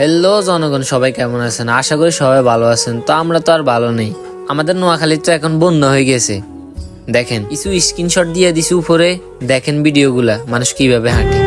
Hello জনগণ, সবাই কেমন আছেন? আশা করি সবাই ভালো আছেন। তো আমরা তো আর ভালো নেই। আমাদের নোয়াখালীর তো এখন বন্যা হয়ে গেছে। দেখেন, কিছু স্ক্রিনশট দিয়ে দিছি উপরে। দেখেন ভিডিওগুলা মানুষ কীভাবে হাঁটে।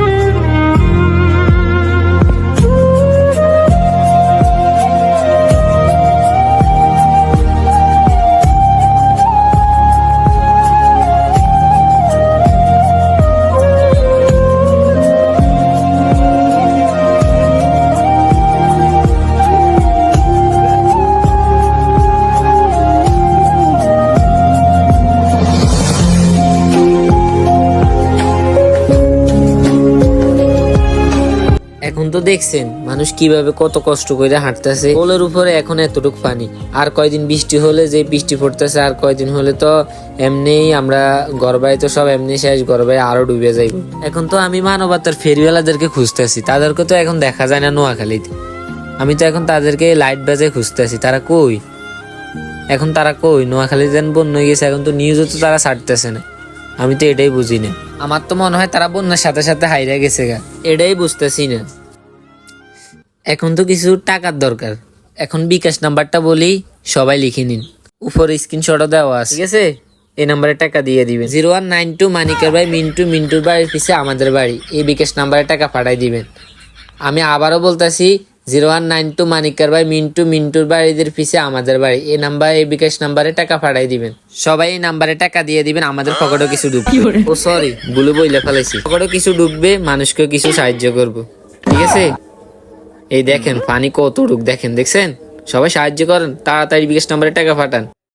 তো দেখছেন, মানুষ কীভাবে কত কষ্ট করে হাঁটতেছে। পোলের উপরে এখন এতটুক পানি। আর কয়দিন বৃষ্টি হলে যে বৃষ্টি পড়তেছে, আর কয়দিন হলে তো এমনিই আমরা গড়বাই তো সব এমনি শেষ গড়বাই আরও ডুবে যাইব। এখন তো আমি মানবতার ফেরিওয়ালাদেরকে খুঁজতেছি, তাদেরকে তো এখন দেখা যায় না নোয়াখালীতে। আমি তো এখন তাদেরকে লাইট বাজে খুঁজতেছি, তারা কই? এখন তারা কই? নোয়াখালী যেন বন্য গেছে, এখন তো নিউজও তো তারা ছাড়তেছে না। আমি তো এটাই বুঝি না। আমার তো মনে হয় তারা বন্যার সাথে সাথে হাইরা গেছে গা। এটাই বুঝতেছি না। এখন তো কিছু টাকার দরকার। এখন বিকাশ নাম্বারটা বলি সবাই লিখে নিন। উপরে স্ক্রিনশটও দেওয়া আছে। ঠিক আছে? এই নাম্বারে টাকা দিয়ে দিবেন। জিরো ওয়ান নাইন টু মানিকের ভাই মিন্টু মিন্টুর বাড়ির পিছে আমাদের বাড়ি। এই বিকাশ নাম্বারে টাকা পাঠাই দিবেন। আমি আবারও বলতেছি জিরো ওয়ান নাইন টু মানিকার ভাই মিন্টু মিন্টুর বাড়িদের পিছে আমাদের বাড়ি। এই নাম্বার এই বিকাশ নাম্বারে টাকা পাঠাই দিবেন। সবাই এই নাম্বারে টাকা দিয়ে দিবেন আমাদের পকেটও কিছু ঢুকবে ও সরি ভুলে বইলে ফেলাইছি। পকেটও কিছু ডুববে মানুষকে কিছু সাহায্য করব। ঠিক আছে? এই দেখেন, পানি কত ঢুক দেখেন, দেখছেন? সবাই সাহায্য করেন, তাড়াতাড়ি বিকাশ নাম্বারে টাকা পাঠান।